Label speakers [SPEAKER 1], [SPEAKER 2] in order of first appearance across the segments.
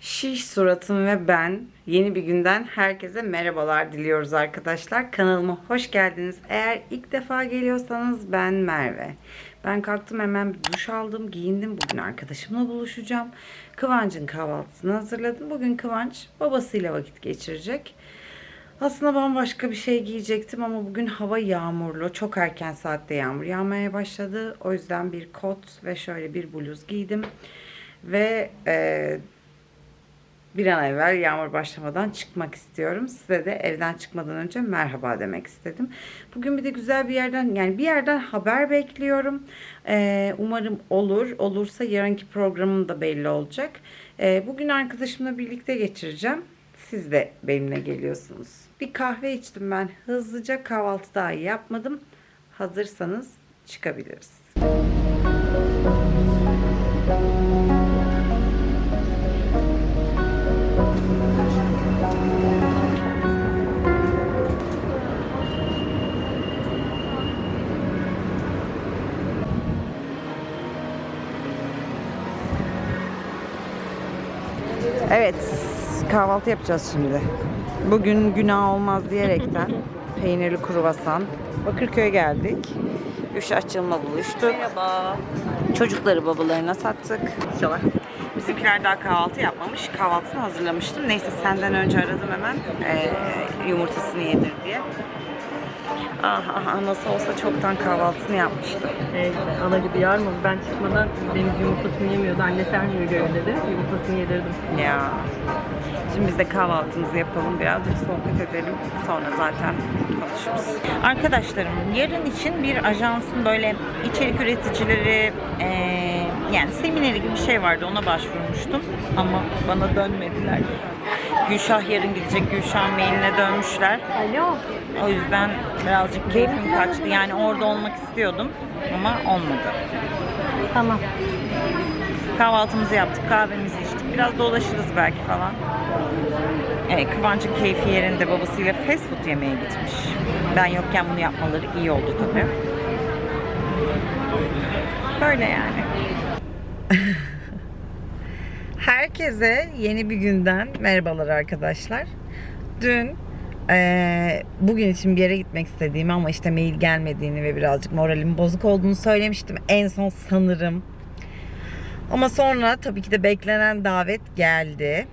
[SPEAKER 1] Şiş suratım ve ben yeni bir günden herkese merhabalar diliyoruz arkadaşlar. Kanalıma hoş geldiniz. Eğer ilk defa geliyorsanız ben Merve. Ben kalktım hemen bir duş aldım, giyindim. Bugün arkadaşımla buluşacağım. Kıvanç'ın kahvaltısını hazırladım. Bugün Kıvanç babasıyla vakit geçirecek. Aslında bambaşka bir şey giyecektim ama bugün hava yağmurlu. Çok erken saatte yağmur yağmaya başladı. O yüzden bir kot ve şöyle bir bluz giydim. Ve e, bir an evvel yağmur başlamadan çıkmak istiyorum. Size de evden çıkmadan önce merhaba demek istedim. Bugün bir de güzel bir yerden yani bir yerden haber bekliyorum. Ee, umarım olur. Olursa yarınki programım da belli olacak. Ee, bugün arkadaşımla birlikte geçireceğim. Siz de benimle geliyorsunuz. Bir kahve içtim ben. Hızlıca kahvaltı daha yapmadım. Hazırsanız çıkabiliriz. Evet, kahvaltı yapacağız şimdi. Bugün günah olmaz diyerekten peynirli kruvasan. Bakırköy'e geldik. Üşaççılma buluştuk.
[SPEAKER 2] Merhaba.
[SPEAKER 1] Çocukları babalarına sattık. Bizimkiler daha kahvaltı yapmamış. Kahvaltısını hazırlamıştım. Neyse senden önce aradım hemen. Ee, yumurtasını yedir diye. Ah, ah, nasıl olsa çoktan kahvaltısını yapmıştı.
[SPEAKER 2] Evet, ana gibi yarmadı. Ben çıkmadan Deniz yumurtasını yemiyordu. Anne sen yürüyor dedi. Yumurtasını yedirdim.
[SPEAKER 1] Ya. Şimdi biz de kahvaltımızı yapalım, birazcık sohbet edelim. Sonra zaten konuşuruz. Arkadaşlarım, yarın için bir ajansın böyle içerik üreticileri, eee, yani semineri gibi bir şey vardı. Ona başvurmuştum. Ama bana dönmediler. Gülşah yarın gidecek. Gülşah'ın mailine dönmüşler.
[SPEAKER 2] Alo.
[SPEAKER 1] O yüzden birazcık keyfim kaçtı. Yani orada olmak istiyordum ama olmadı.
[SPEAKER 2] Tamam.
[SPEAKER 1] Kahvaltımızı yaptık, kahvemizi içtik. Biraz dolaşırız belki falan. Evet, Kıvanç'ın keyfi yerinde babasıyla fast food yemeye gitmiş. Ben yokken bunu yapmaları iyi oldu tabii. Böyle yani. Herkese yeni bir günden merhabalar arkadaşlar. Dün eee, bugün için bir yere gitmek istediğimi ama işte mail gelmediğini ve birazcık moralim bozuk olduğunu söylemiştim. En son sanırım ama sonra tabii ki de beklenen davet geldi.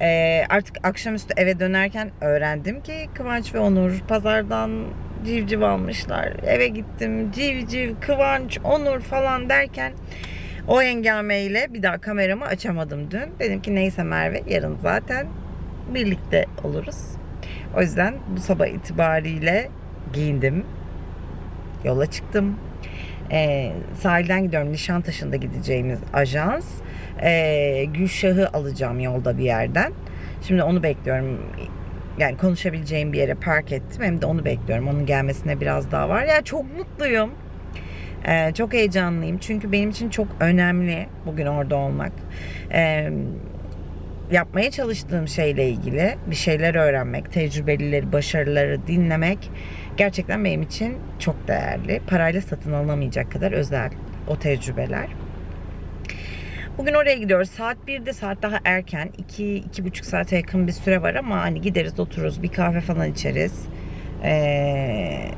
[SPEAKER 1] Ee, artık akşamüstü eve dönerken öğrendim ki Kıvanç ve Onur pazardan civciv almışlar. Eve gittim civciv, Kıvanç, Onur falan derken o hengameyle bir daha kameramı açamadım dün. Dedim ki neyse Merve yarın zaten birlikte oluruz. O yüzden bu sabah itibariyle giyindim. Yola çıktım. Ee, sahilden gidiyorum. Nişantaşı'nda gideceğimiz ajans. Ee, Gülşah'ı alacağım yolda bir yerden. Şimdi onu bekliyorum. Yani konuşabileceğim bir yere park ettim. Hem de onu bekliyorum. Onun gelmesine biraz daha var. Ya çok mutluyum. Ee, çok heyecanlıyım. Çünkü benim için çok önemli bugün orada olmak. Ee, yapmaya çalıştığım şeyle ilgili bir şeyler öğrenmek, tecrübelileri, başarıları dinlemek gerçekten benim için çok değerli. Parayla satın alınamayacak kadar özel o tecrübeler. Bugün oraya gidiyoruz. Saat 1'de saat daha erken. 2 iki, buçuk saate yakın bir süre var ama hani gideriz otururuz bir kahve falan içeriz. Ee,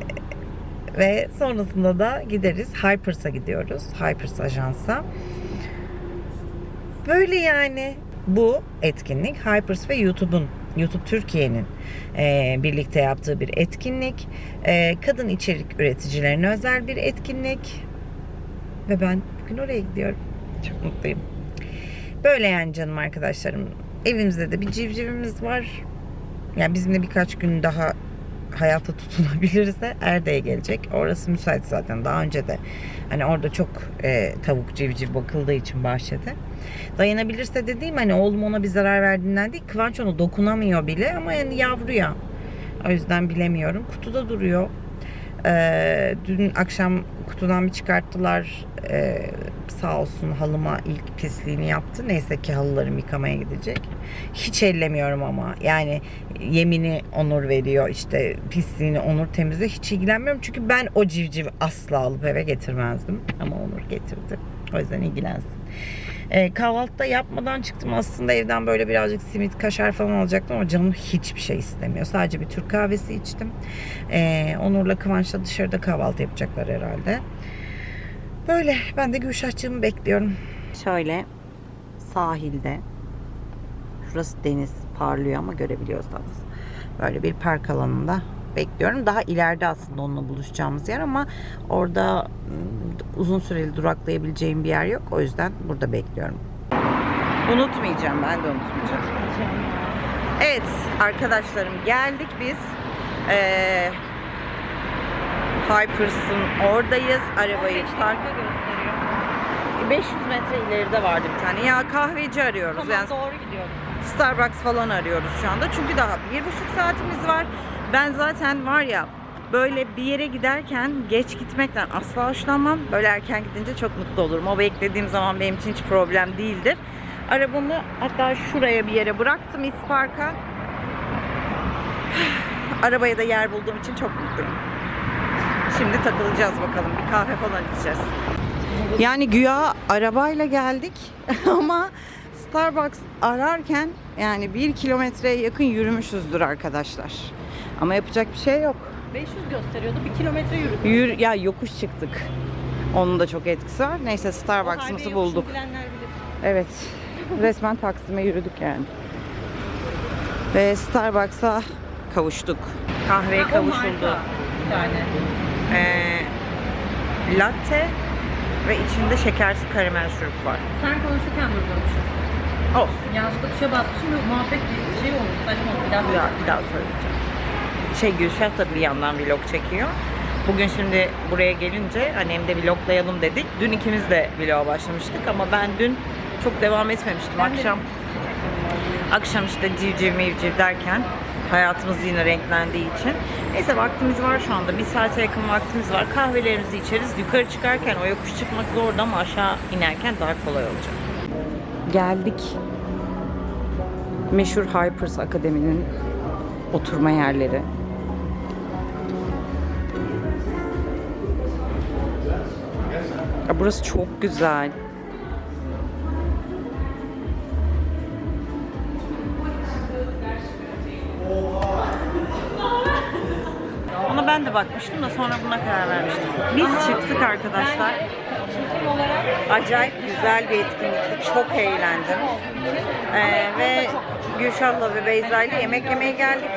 [SPEAKER 1] ve sonrasında da gideriz. Hypers'a gidiyoruz. Hypers ajansa. Böyle yani bu etkinlik Hypers ve YouTube'un YouTube Türkiye'nin e, birlikte yaptığı bir etkinlik. E, kadın içerik üreticilerine özel bir etkinlik. Ve ben bugün oraya gidiyorum. Çok mutluyum. Böyle yani canım arkadaşlarım. Evimizde de bir civcivimiz var. Yani bizimle birkaç gün daha hayata tutunabilirse Erde'ye gelecek. Orası müsait zaten. Daha önce de hani orada çok e, tavuk civciv bakıldığı için bahçede. Dayanabilirse dediğim hani oğlum ona bir zarar verdiğinden değil. Kıvanç ona dokunamıyor bile ama yani yavru ya. O yüzden bilemiyorum. Kutuda duruyor. Ee, dün akşam kutudan bir çıkarttılar. Ee, sağ olsun halıma ilk pisliğini yaptı. Neyse ki halılarım yıkamaya gidecek. Hiç ellemiyorum ama. Yani yemini Onur veriyor. işte pisliğini Onur temizle. Hiç ilgilenmiyorum. Çünkü ben o civcivi asla alıp eve getirmezdim. Ama Onur getirdi. O yüzden ilgilensin. E, kahvaltıda yapmadan çıktım. Aslında evden böyle birazcık simit, kaşar falan alacaktım ama canım hiçbir şey istemiyor. Sadece bir Türk kahvesi içtim. E, Onur'la Kıvanç'la dışarıda kahvaltı yapacaklar herhalde. Böyle. Ben de Gülşah'cığımı bekliyorum. Şöyle sahilde Şurası deniz parlıyor ama görebiliyorsanız. Böyle bir park alanında bekliyorum. Daha ileride aslında onunla buluşacağımız yer ama orada ım, uzun süreli duraklayabileceğim bir yer yok. O yüzden burada bekliyorum. Unutmayacağım ben de unutmayacağım. Evet arkadaşlarım geldik biz. Ee, Hypers'ın oradayız. Arabayı park 500 metre ileride vardı bir tane. Ya kahveci arıyoruz. yani
[SPEAKER 2] doğru gidiyorum.
[SPEAKER 1] Starbucks falan arıyoruz şu anda. Çünkü daha bir buçuk saatimiz var. Ben zaten var ya böyle bir yere giderken geç gitmekten asla hoşlanmam. Böyle erken gidince çok mutlu olurum. O beklediğim zaman benim için hiç problem değildir. Arabamı hatta şuraya bir yere bıraktım İspark'a. Arabaya da yer bulduğum için çok mutluyum. Şimdi takılacağız bakalım. Bir kahve falan içeceğiz. Yani güya arabayla geldik ama Starbucks ararken yani bir kilometreye yakın yürümüşüzdür arkadaşlar. Ama yapacak bir şey yok.
[SPEAKER 2] 500 gösteriyordu. Bir kilometre yürüdüm.
[SPEAKER 1] Yür, ya yokuş çıktık. Onun da çok etkisi var. Neyse Starbucks'ımızı bulduk. Evet. Resmen Taksim'e yürüdük yani. Ve Starbucks'a kavuştuk. Kahveye
[SPEAKER 2] Ha, o
[SPEAKER 1] kavuşuldu.
[SPEAKER 2] Tane.
[SPEAKER 1] Ee, latte ve içinde şekersiz karamel şurup var.
[SPEAKER 2] Sen konuşurken durdurmuşum.
[SPEAKER 1] Olsun.
[SPEAKER 2] Yanlışlıkla şey basmışım ve muhabbet bir şey olmuş. Saçma oldu. Bir daha
[SPEAKER 1] Bir daha, bir daha söyleyeceğim. Şey Gülşah da bir yandan vlog çekiyor. Bugün şimdi buraya gelince hani hem de vloglayalım dedik. Dün ikimiz de vloga başlamıştık ama ben dün çok devam etmemiştim.
[SPEAKER 2] Ben de-
[SPEAKER 1] akşam akşam işte civciv mivciv derken hayatımız yine renklendiği için. Neyse vaktimiz var şu anda. Bir saate yakın vaktimiz var. Kahvelerimizi içeriz. Yukarı çıkarken o yokuş çıkmak zordu ama aşağı inerken daha kolay olacak. Geldik. Meşhur Hypers Akademi'nin oturma yerleri. Burası çok güzel. Ona ben de bakmıştım da sonra buna karar vermiştim. Biz çıktık arkadaşlar. Acayip güzel bir etkinlikti. Çok eğlendim. Ee, ve Gülşah'la ve Beyza ile yemek yemeye geldik.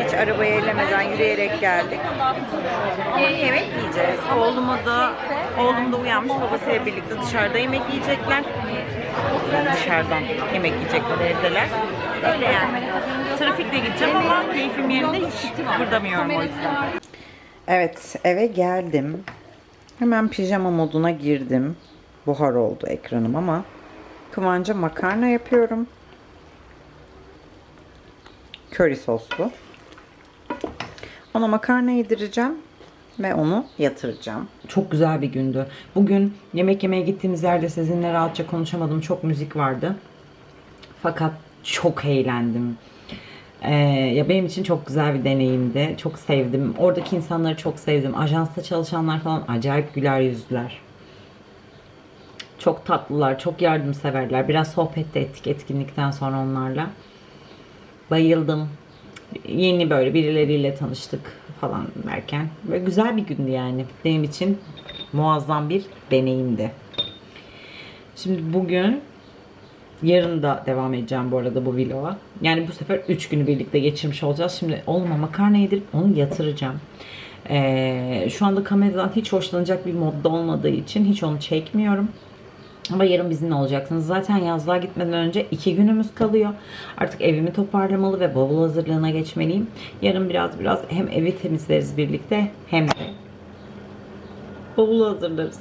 [SPEAKER 1] Hiç arabayı ellemeden yürüyerek geldik. Yemek yiyeceğiz. Oğluma da, oğlum da uyanmış babasıyla birlikte dışarıda yemek yiyecekler. Dışarıdan yemek yiyecekler evdeler. Öyle yani. Trafikte gideceğim ama keyfim yerinde hiç kıpırdamıyorum o yüzden. Evet eve geldim. Hemen pijama moduna girdim. Buhar oldu ekranım ama Kıvanç'a makarna yapıyorum. Köri soslu. Ona makarna yedireceğim ve onu yatıracağım. Çok güzel bir gündü. Bugün yemek yemeye gittiğimiz yerde sizinle rahatça konuşamadım. Çok müzik vardı. Fakat çok eğlendim. Ee, ya benim için çok güzel bir deneyimdi. Çok sevdim. Oradaki insanları çok sevdim. Ajansta çalışanlar falan acayip güler yüzlüler. Çok tatlılar, çok yardımseverler. Biraz sohbet de ettik etkinlikten sonra onlarla. Bayıldım. Yeni böyle birileriyle tanıştık falan derken. Böyle güzel bir gündü yani. Benim için muazzam bir deneyimdi. Şimdi bugün Yarın da devam edeceğim bu arada bu vloga. Yani bu sefer 3 günü birlikte geçirmiş olacağız. Şimdi oğluma makarna yedirip onu yatıracağım. Ee, şu anda kameradan hiç hoşlanacak bir modda olmadığı için hiç onu çekmiyorum. Ama yarın bizimle olacaksınız. Zaten yazlığa gitmeden önce iki günümüz kalıyor. Artık evimi toparlamalı ve bavul hazırlığına geçmeliyim. Yarın biraz biraz hem evi temizleriz birlikte hem de bavulu hazırlarız.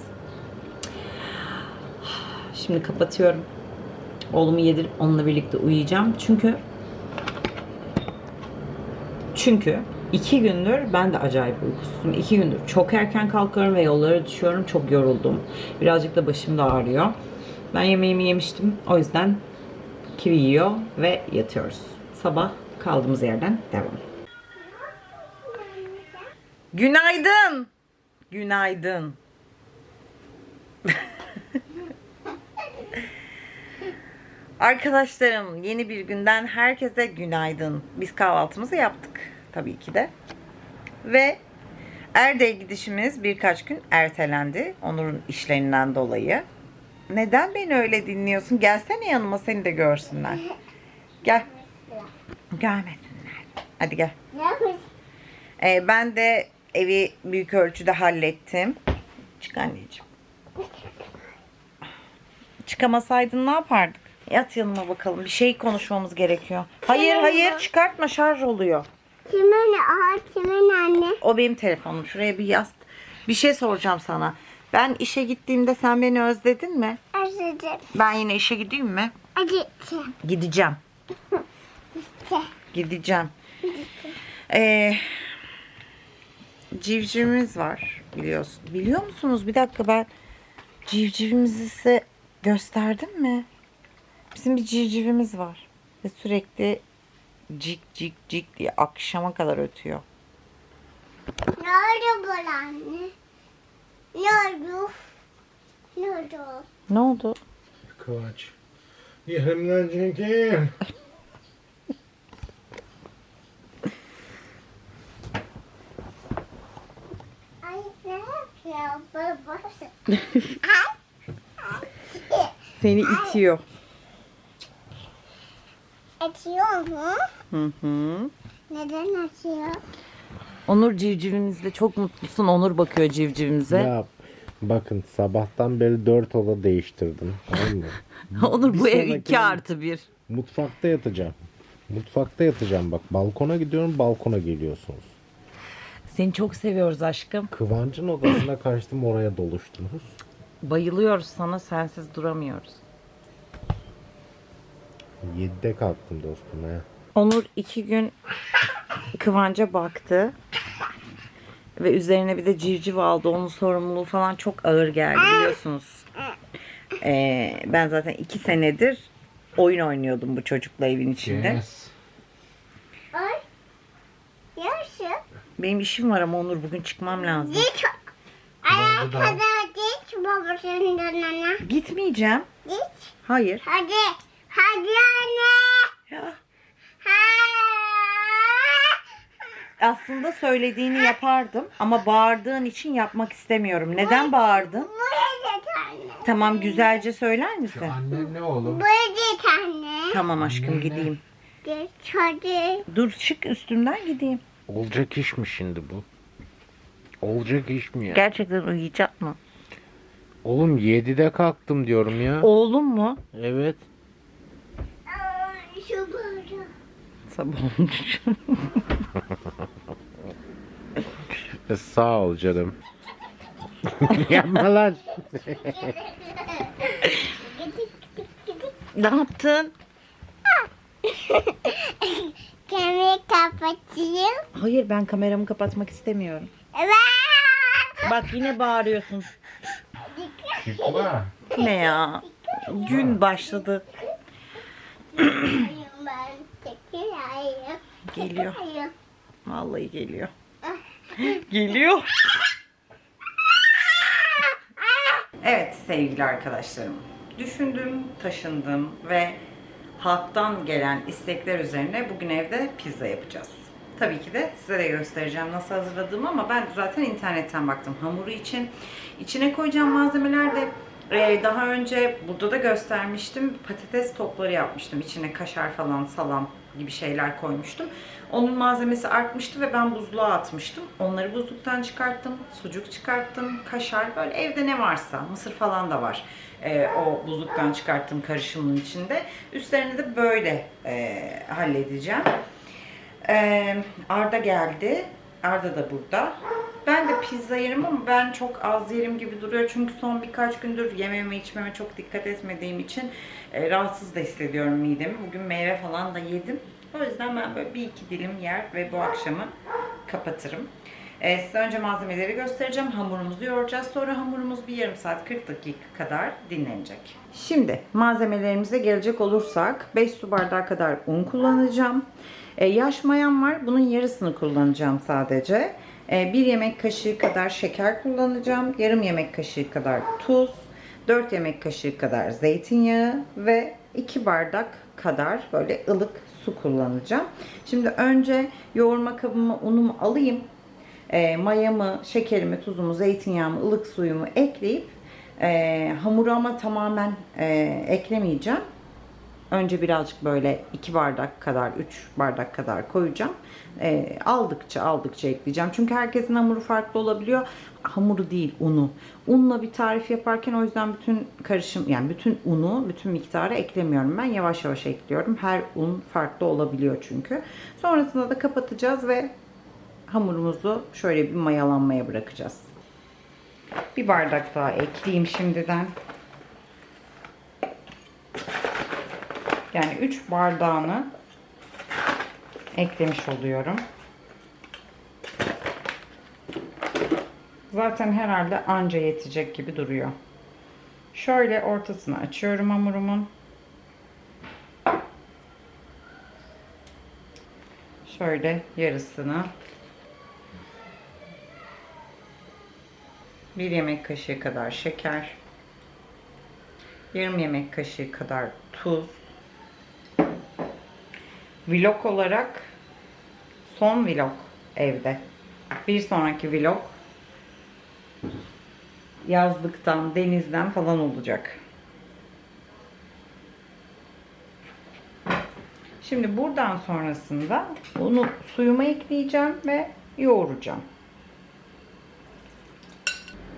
[SPEAKER 1] Şimdi kapatıyorum. Oğlumu yedirip onunla birlikte uyuyacağım. Çünkü çünkü iki gündür ben de acayip uykusuzum. İki gündür çok erken kalkıyorum ve yollara düşüyorum. Çok yoruldum. Birazcık da başım da ağrıyor. Ben yemeğimi yemiştim. O yüzden kivi yiyor ve yatıyoruz. Sabah kaldığımız yerden devam. Günaydın. Günaydın. Arkadaşlarım yeni bir günden herkese günaydın. Biz kahvaltımızı yaptık tabii ki de. Ve Erdek'e gidişimiz birkaç gün ertelendi. Onur'un işlerinden dolayı. Neden beni öyle dinliyorsun? Gelsene yanıma seni de görsünler. Gel. Gelmesinler. Hadi gel. Ee, ben de evi büyük ölçüde hallettim. Çık anneciğim. Çıkamasaydın ne yapardık? Yat yanıma bakalım. Bir şey konuşmamız gerekiyor. Hayır hayır çıkartma şarj oluyor.
[SPEAKER 3] Kimin aa kimin anne?
[SPEAKER 1] O benim telefonum. Şuraya bir yaz. Bir şey soracağım sana. Ben işe gittiğimde sen beni özledin mi?
[SPEAKER 3] Özledim.
[SPEAKER 1] Ben yine işe gideyim mi?
[SPEAKER 3] Acıttım.
[SPEAKER 1] Gideceğim. Gideceğim. Ee, civcivimiz var biliyorsun. Biliyor musunuz? Bir dakika ben civcivimizi size gösterdim mi? Bizim bir civcivimiz var. Ve sürekli cik cik cik diye akşama kadar ötüyor.
[SPEAKER 3] Ne oldu bu anne? Ne oldu? Ne oldu?
[SPEAKER 1] Ne oldu?
[SPEAKER 4] Kıvanç. Yerimden çekil.
[SPEAKER 3] Ay ne yapıyor babası?
[SPEAKER 1] Seni itiyor.
[SPEAKER 3] Açıyor mu?
[SPEAKER 1] Hı hı.
[SPEAKER 3] Neden açıyor?
[SPEAKER 1] Onur civcivimizle çok mutlusun. Onur bakıyor civcivimize.
[SPEAKER 4] Ya bakın sabahtan beri dört oda değiştirdim. Tamam mı?
[SPEAKER 1] Onur bu
[SPEAKER 4] Bir
[SPEAKER 1] ev 2 artı 1.
[SPEAKER 4] Mutfakta yatacağım. Mutfakta yatacağım bak. Balkona gidiyorum balkona geliyorsunuz.
[SPEAKER 1] Seni çok seviyoruz aşkım.
[SPEAKER 4] Kıvancın odasına kaçtım oraya doluştunuz.
[SPEAKER 1] Bayılıyoruz sana sensiz duramıyoruz.
[SPEAKER 4] 7'de kalktım dostum ha.
[SPEAKER 1] Onur iki gün Kıvanç'a baktı. Ve üzerine bir de civciv aldı. Onun sorumluluğu falan çok ağır geldi biliyorsunuz. Ee, ben zaten iki senedir oyun oynuyordum bu çocukla evin içinde.
[SPEAKER 3] Ay. Yaşa.
[SPEAKER 1] Benim işim var ama Onur bugün çıkmam lazım.
[SPEAKER 3] Git. Ayağa kadar git babasının yanına.
[SPEAKER 1] Gitmeyeceğim.
[SPEAKER 3] Git.
[SPEAKER 1] Hayır.
[SPEAKER 3] Hadi. Hadi anne.
[SPEAKER 1] Ya,
[SPEAKER 3] Ha.
[SPEAKER 1] aslında söylediğini yapardım ama bağırdığın için yapmak istemiyorum. Neden bağırdın? Tamam güzelce söyler misin?
[SPEAKER 4] Annem ne oğlum?
[SPEAKER 3] Git anne.
[SPEAKER 1] Tamam aşkım gideyim.
[SPEAKER 3] Hadi.
[SPEAKER 1] Dur çık üstümden gideyim.
[SPEAKER 4] Olacak iş mi şimdi bu? Olacak iş mi ya?
[SPEAKER 1] Gerçekten uyuyacak mı?
[SPEAKER 4] Oğlum 7'de kalktım diyorum ya.
[SPEAKER 1] Oğlum mu?
[SPEAKER 4] Evet.
[SPEAKER 1] Sabah olmuş.
[SPEAKER 4] E, Sağ ol canım. Yapma lan.
[SPEAKER 1] ne yaptın?
[SPEAKER 3] Kemiği kapatayım.
[SPEAKER 1] Hayır ben kameramı kapatmak istemiyorum.
[SPEAKER 3] Evet.
[SPEAKER 1] Bak yine bağırıyorsun. Ne ya? Gün başladı. Geliyor. Vallahi geliyor. Geliyor. Evet sevgili arkadaşlarım. Düşündüm, taşındım ve halktan gelen istekler üzerine bugün evde pizza yapacağız. Tabii ki de size de göstereceğim nasıl hazırladığımı ama ben zaten internetten baktım hamuru için. İçine koyacağım malzemeler de e, daha önce burada da göstermiştim. Patates topları yapmıştım. İçine kaşar falan, salam gibi şeyler koymuştum. Onun malzemesi artmıştı ve ben buzluğa atmıştım. Onları buzluktan çıkarttım. Sucuk çıkarttım. Kaşar böyle evde ne varsa. Mısır falan da var. e, o buzluktan çıkarttığım karışımın içinde. Üstlerini de böyle e, halledeceğim. Ee, Arda geldi. Arda da burada. Ben de pizza yerim ama ben çok az yerim gibi duruyor. Çünkü son birkaç gündür yememe içmeme çok dikkat etmediğim için e, rahatsız da hissediyorum midemi. Bugün meyve falan da yedim. O yüzden ben böyle bir iki dilim yer ve bu akşamı kapatırım. E, size önce malzemeleri göstereceğim. Hamurumuzu yoğuracağız. Sonra hamurumuz bir yarım saat 40 dakika kadar dinlenecek. Şimdi malzemelerimize gelecek olursak 5 su bardağı kadar un kullanacağım. E, yaş mayam var. Bunun yarısını kullanacağım sadece. E, 1 yemek kaşığı kadar şeker kullanacağım. Yarım yemek kaşığı kadar tuz. 4 yemek kaşığı kadar zeytinyağı ve 2 bardak kadar böyle ılık su kullanacağım. Şimdi önce yoğurma kabıma unumu alayım. E, mayamı, şekerimi, tuzumu, zeytinyağımı, ılık suyumu ekleyip e, hamuru ama tamamen e, eklemeyeceğim. Önce birazcık böyle 2 bardak kadar, 3 bardak kadar koyacağım. E, aldıkça aldıkça ekleyeceğim. Çünkü herkesin hamuru farklı olabiliyor. Hamuru değil, unu. Unla bir tarif yaparken o yüzden bütün karışım, yani bütün unu, bütün miktarı eklemiyorum ben. Yavaş yavaş ekliyorum. Her un farklı olabiliyor çünkü. Sonrasında da kapatacağız ve hamurumuzu şöyle bir mayalanmaya bırakacağız. Bir bardak daha ekleyeyim şimdiden. Yani 3 bardağını eklemiş oluyorum. Zaten herhalde anca yetecek gibi duruyor. Şöyle ortasını açıyorum hamurumun. Şöyle yarısını bir yemek kaşığı kadar şeker, yarım yemek kaşığı kadar tuz, vlog olarak son vlog evde. Bir sonraki vlog yazlıktan, denizden falan olacak. Şimdi buradan sonrasında bunu suyuma ekleyeceğim ve yoğuracağım.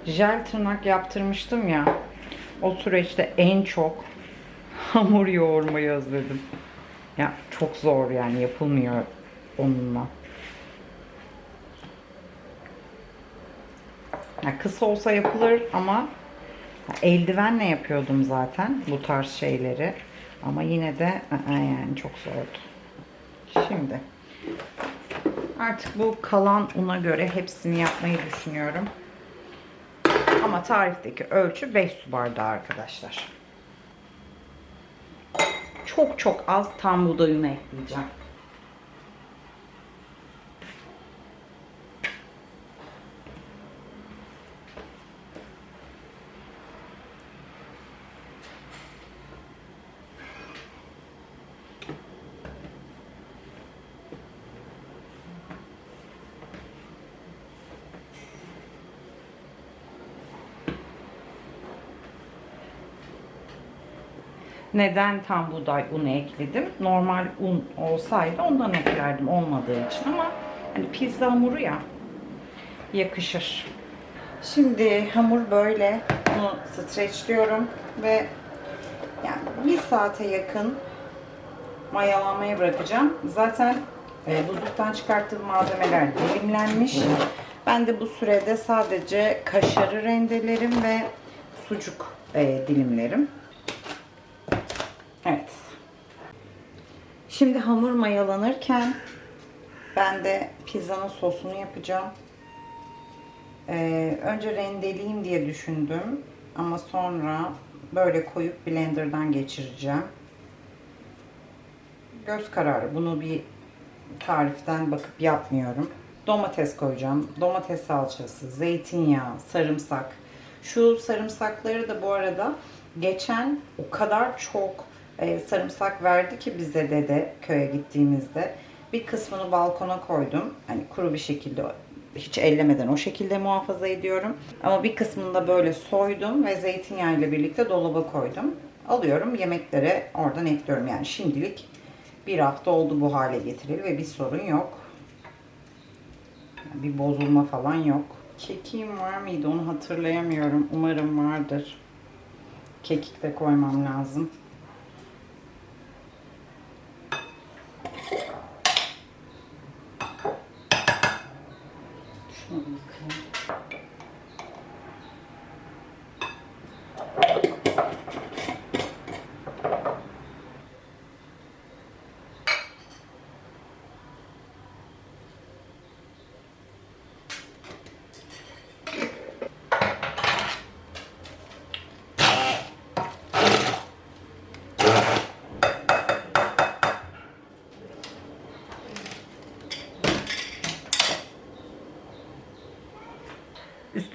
[SPEAKER 1] Jel tırnak yaptırmıştım ya. O süreçte en çok hamur yoğurmayı özledim. Ya çok zor yani yapılmıyor onunla. Ya kısa olsa yapılır ama eldivenle yapıyordum zaten bu tarz şeyleri. Ama yine de yani çok zordu. Şimdi artık bu kalan una göre hepsini yapmayı düşünüyorum. Ama tarifteki ölçü 5 su bardağı arkadaşlar. Çok çok az tam buğday unu ekleyeceğim. Neden tam buğday unu ekledim? Normal un olsaydı ondan eklerdim olmadığı için ama hani pizza hamuru ya yakışır. Şimdi hamur böyle bunu streçliyorum ve yani bir saate yakın mayalanmaya bırakacağım. Zaten e, buzluktan çıkarttığım malzemeler dilimlenmiş. Ben de bu sürede sadece kaşarı rendelerim ve sucuk e, dilimlerim. Evet. Şimdi hamur mayalanırken ben de pizzanın sosunu yapacağım. Ee, önce rendeleyeyim diye düşündüm. Ama sonra böyle koyup blenderdan geçireceğim. Göz kararı. Bunu bir tariften bakıp yapmıyorum. Domates koyacağım. Domates salçası, zeytinyağı, sarımsak. Şu sarımsakları da bu arada geçen o kadar çok e, sarımsak verdi ki bize dede köye gittiğimizde. Bir kısmını balkona koydum. Hani kuru bir şekilde hiç ellemeden o şekilde muhafaza ediyorum. Ama bir kısmını da böyle soydum ve zeytinyağı ile birlikte dolaba koydum. Alıyorum yemeklere oradan ekliyorum. Yani şimdilik bir hafta oldu bu hale getirili ve bir sorun yok. Bir bozulma falan yok. Kekiğim var mıydı onu hatırlayamıyorum. Umarım vardır. Kekik de koymam lazım.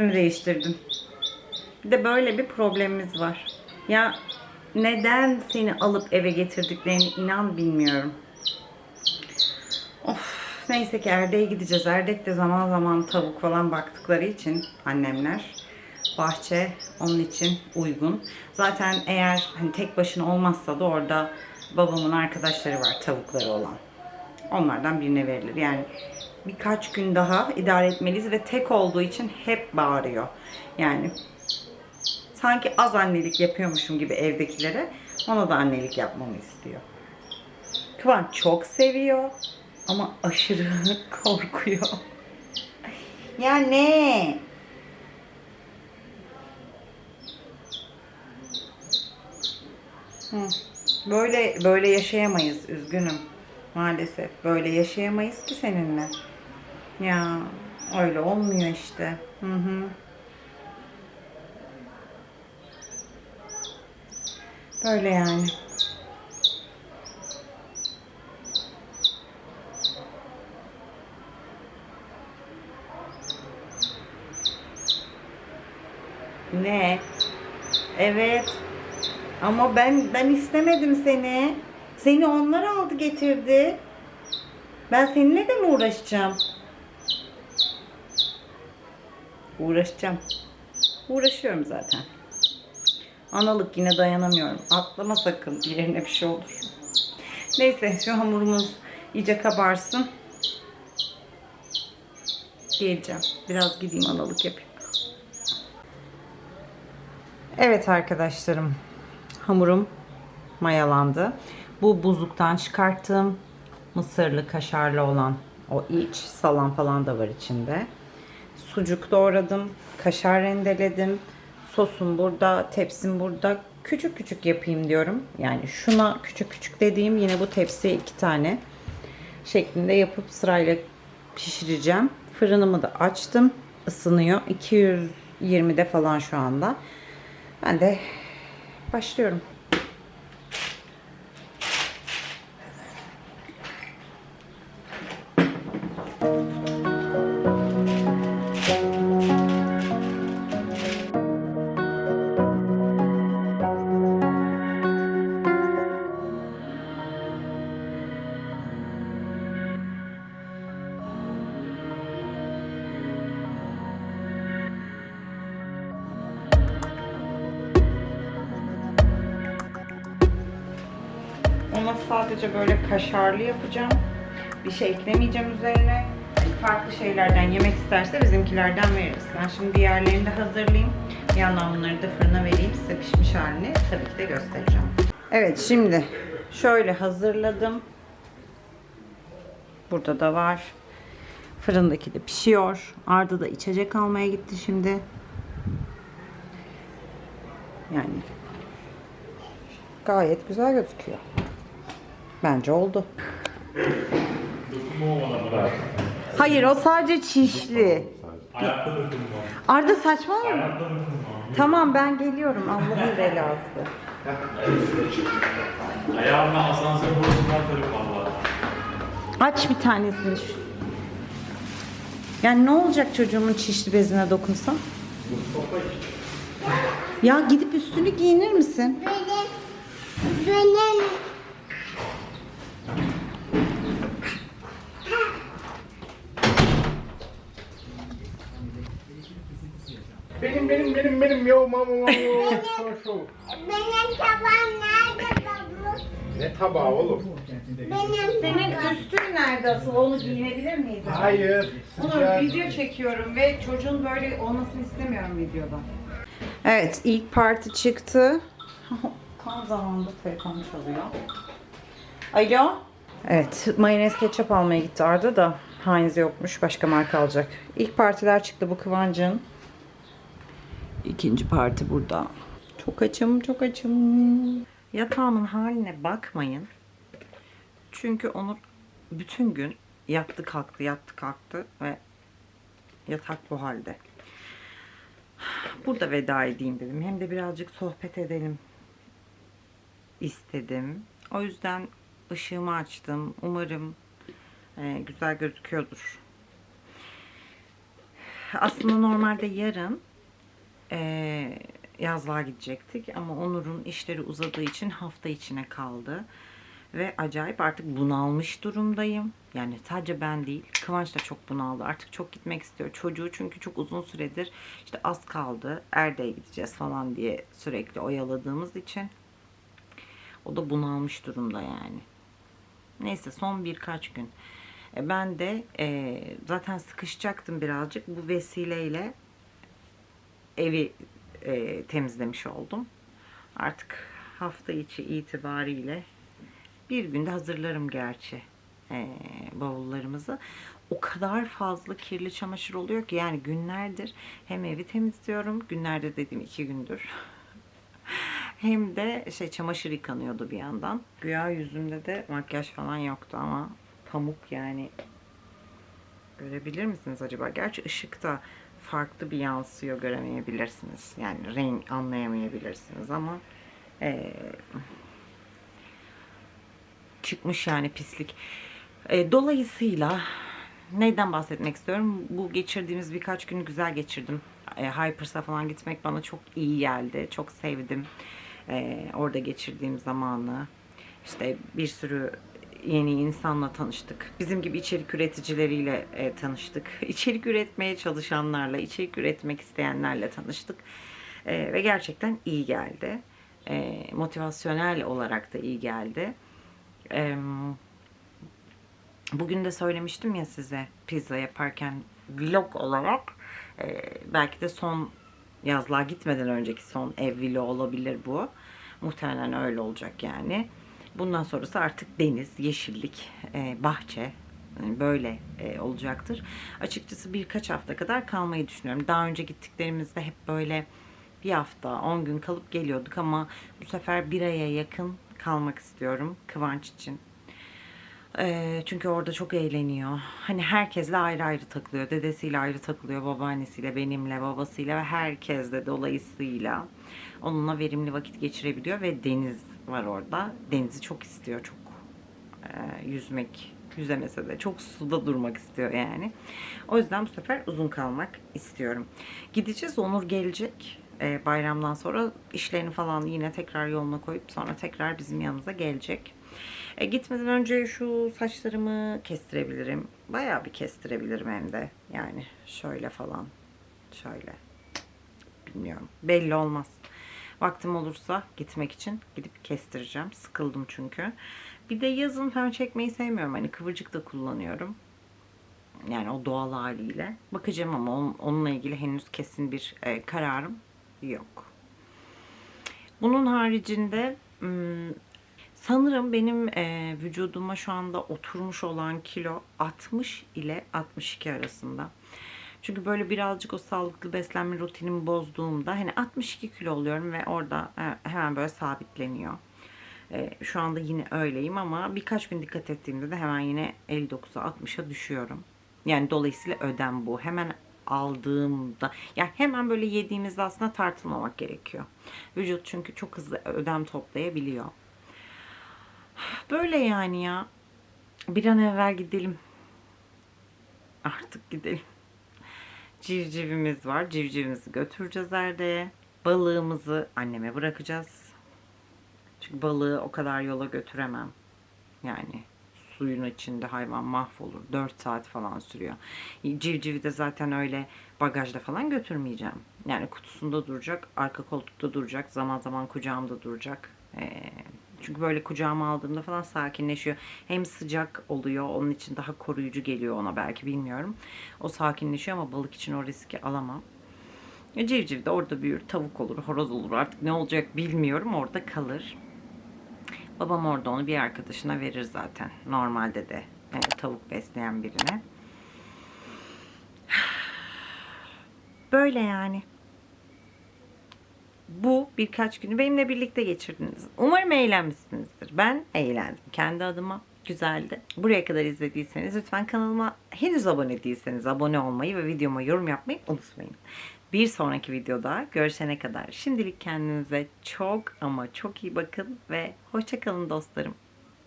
[SPEAKER 1] Üstünü değiştirdim. Bir de böyle bir problemimiz var. Ya neden seni alıp eve getirdiklerini inan bilmiyorum. Of neyse ki Erdek'e gideceğiz. Erdek de zaman zaman tavuk falan baktıkları için annemler bahçe onun için uygun. Zaten eğer hani tek başına olmazsa da orada babamın arkadaşları var tavukları olan. Onlardan birine verilir. Yani birkaç gün daha idare etmeliyiz ve tek olduğu için hep bağırıyor. Yani sanki az annelik yapıyormuşum gibi evdekilere ona da annelik yapmamı istiyor. Kıvanç çok seviyor ama aşırı korkuyor. Ya ne? Böyle böyle yaşayamayız üzgünüm. Maalesef böyle yaşayamayız ki seninle. Ya öyle olmuyor işte. Hı hı. Böyle yani. Ne? Evet. Ama ben ben istemedim seni. Seni onlar aldı getirdi. Ben seninle de mi uğraşacağım? Uğraşacağım. Uğraşıyorum zaten. Analık yine dayanamıyorum. Atlama sakın. Yerine bir şey olur. Neyse şu hamurumuz iyice kabarsın. Geleceğim. Biraz gideyim analık yapayım. Evet arkadaşlarım. Hamurum mayalandı. Bu buzluktan çıkarttığım mısırlı kaşarlı olan o iç salam falan da var içinde. Sucuk doğradım. Kaşar rendeledim. Sosum burada, tepsim burada. Küçük küçük yapayım diyorum. Yani şuna küçük küçük dediğim yine bu tepsiye iki tane şeklinde yapıp sırayla pişireceğim. Fırınımı da açtım. Isınıyor. 220'de falan şu anda. Ben de başlıyorum. Ona sadece böyle kaşarlı yapacağım. Bir şey eklemeyeceğim üzerine. Farklı şeylerden yemek isterse bizimkilerden veririz. Ben şimdi diğerlerini de hazırlayayım. Bir yandan bunları da fırına vereyim. Size pişmiş halini tabii ki de göstereceğim. Evet şimdi şöyle hazırladım. Burada da var. Fırındaki de pişiyor. Arda da içecek almaya gitti şimdi. Yani gayet güzel gözüküyor. Bence oldu. Hayır o sadece çişli. Arda saçmalama. Tamam ben geliyorum Allah'ın belası.
[SPEAKER 5] Ayağımla asansör borusundan atarım valla.
[SPEAKER 1] Aç bir tanesini şu. Yani ne olacak çocuğumun çişli bezine dokunsam? Ya gidip üstünü giyinir misin?
[SPEAKER 3] Benim, benim
[SPEAKER 4] Benim benim benim benim yo mama mama.
[SPEAKER 3] benim tabağım nerede babam?
[SPEAKER 4] ne tabağı oğlum?
[SPEAKER 3] Benim
[SPEAKER 1] Senin üstün nerede asıl? Onu giyinebilir miyiz?
[SPEAKER 4] Hayır.
[SPEAKER 1] Onu video çekiyorum ve çocuğun böyle olmasını istemiyorum videoda. Evet ilk parti çıktı. Tam zamanında telefon çalıyor. Alo. Evet mayonez ketçap almaya gitti Arda da Heinz yokmuş başka marka alacak. İlk partiler çıktı bu Kıvancın. İkinci parti burada. Çok açım çok açım. Yatağımın haline bakmayın. Çünkü onu bütün gün yattı kalktı yattı kalktı ve yatak bu halde. Burada veda edeyim dedim. Hem de birazcık sohbet edelim istedim. O yüzden ışığımı açtım. Umarım e, güzel gözüküyordur. Aslında normalde yarın e, yazlığa gidecektik ama Onur'un işleri uzadığı için hafta içine kaldı. Ve acayip artık bunalmış durumdayım. Yani sadece ben değil. Kıvanç da çok bunaldı. Artık çok gitmek istiyor. Çocuğu çünkü çok uzun süredir işte az kaldı. Erde'ye gideceğiz falan diye sürekli oyaladığımız için. O da bunalmış durumda yani. Neyse son birkaç gün. E, Ben de e, zaten sıkışacaktım birazcık. Bu vesileyle evi e, temizlemiş oldum. Artık hafta içi itibariyle bir günde hazırlarım gerçi e, bavullarımızı. O kadar fazla kirli çamaşır oluyor ki yani günlerdir hem evi temizliyorum. Günlerde dediğim iki gündür. Hem de şey çamaşır yıkanıyordu bir yandan. Güya yüzümde de makyaj falan yoktu ama pamuk yani görebilir misiniz acaba? Gerçi ışıkta farklı bir yansıyor göremeyebilirsiniz. Yani renk anlayamayabilirsiniz ama eee, çıkmış yani pislik. E, dolayısıyla neyden bahsetmek istiyorum? Bu geçirdiğimiz birkaç gün güzel geçirdim. E, Hypers'a falan gitmek bana çok iyi geldi. Çok sevdim. E, orada geçirdiğim zamanı. İşte bir sürü yeni insanla tanıştık. Bizim gibi içerik üreticileriyle e, tanıştık. İçerik üretmeye çalışanlarla, içerik üretmek isteyenlerle tanıştık. E, ve gerçekten iyi geldi. E, motivasyonel olarak da iyi geldi. Eee, Bugün de söylemiştim ya size pizza yaparken vlog olarak eee, belki de son yazlığa gitmeden önceki son ev vlog olabilir bu. Muhtemelen öyle olacak yani. Bundan sonrası artık deniz, yeşillik, eee, bahçe yani böyle eee, olacaktır. Açıkçası birkaç hafta kadar kalmayı düşünüyorum. Daha önce gittiklerimizde hep böyle bir hafta, 10 gün kalıp geliyorduk ama bu sefer bir aya yakın kalmak istiyorum Kıvanç için. Çünkü orada çok eğleniyor. Hani herkesle ayrı ayrı takılıyor. Dedesiyle ayrı takılıyor, babaannesiyle, benimle, babasıyla ve herkesle dolayısıyla onunla verimli vakit geçirebiliyor ve deniz var orada. Denizi çok istiyor, çok e, yüzmek, yüzemese de çok suda durmak istiyor yani. O yüzden bu sefer uzun kalmak istiyorum. Gideceğiz, Onur gelecek. Ee, bayramdan sonra işlerini falan yine tekrar yoluna koyup sonra tekrar bizim yanımıza gelecek. E, gitmeden önce şu saçlarımı kestirebilirim. Bayağı bir kestirebilirim hem de. Yani şöyle falan. Şöyle. Bilmiyorum. Belli olmaz. Vaktim olursa gitmek için gidip kestireceğim. Sıkıldım çünkü. Bir de yazın fön çekmeyi sevmiyorum. Hani kıvırcık da kullanıyorum. Yani o doğal haliyle. Bakacağım ama on- onunla ilgili henüz kesin bir e, kararım yok. Bunun haricinde sanırım benim e, vücuduma şu anda oturmuş olan kilo 60 ile 62 arasında. Çünkü böyle birazcık o sağlıklı beslenme rutinimi bozduğumda hani 62 kilo oluyorum ve orada e, hemen böyle sabitleniyor. E, şu anda yine öyleyim ama birkaç gün dikkat ettiğimde de hemen yine 59'a 60'a düşüyorum. Yani dolayısıyla ödem bu. Hemen aldığımda yani hemen böyle yediğimizde aslında tartılmamak gerekiyor. Vücut çünkü çok hızlı ödem toplayabiliyor. Böyle yani ya. Bir an evvel gidelim. Artık gidelim. Civcivimiz var. Civcivimizi götüreceğiz Erde'ye. Balığımızı anneme bırakacağız. Çünkü balığı o kadar yola götüremem. Yani suyun içinde hayvan mahvolur. 4 saat falan sürüyor. Civcivi de zaten öyle bagajda falan götürmeyeceğim. Yani kutusunda duracak, arka koltukta duracak, zaman zaman kucağımda duracak. Ee, çünkü böyle kucağıma aldığımda falan sakinleşiyor. Hem sıcak oluyor, onun için daha koruyucu geliyor ona belki bilmiyorum. O sakinleşiyor ama balık için o riski alamam. E, Civciv de orada büyür, tavuk olur, horoz olur artık ne olacak bilmiyorum orada kalır. Babam orada onu bir arkadaşına verir zaten. Normalde de e, tavuk besleyen birine. Böyle yani. Bu birkaç günü benimle birlikte geçirdiniz. Umarım eğlenmişsinizdir. Ben eğlendim. Kendi adıma güzeldi. Buraya kadar izlediyseniz lütfen kanalıma henüz abone değilseniz abone olmayı ve videoma yorum yapmayı unutmayın. Bir sonraki videoda görüşene kadar şimdilik kendinize çok ama çok iyi bakın ve hoşçakalın dostlarım.